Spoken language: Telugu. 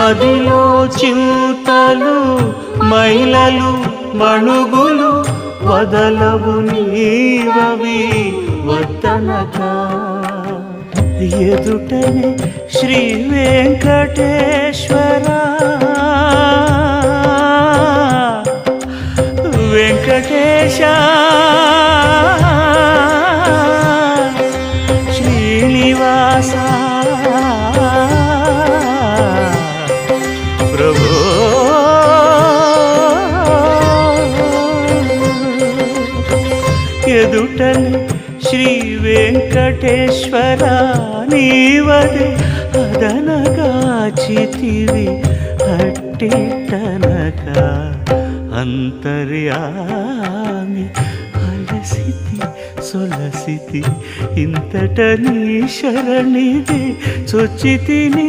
మదిలో చింతలు మైలలు మణుగులు వదలవు నీవవి వద్దనక. ఎదుటనే శ్రీ వెంకటేశ్వర. వెంకటేశ. శ్రీనివాస. ఎదుటనే శ్రీ వెంకటేశ్వర నీవదే అదనగాచితివి అట్టిటనక అంతర్యామి అలసితి సొలసితి ఇంతట నీ శరణిది చొచ్చితి నీ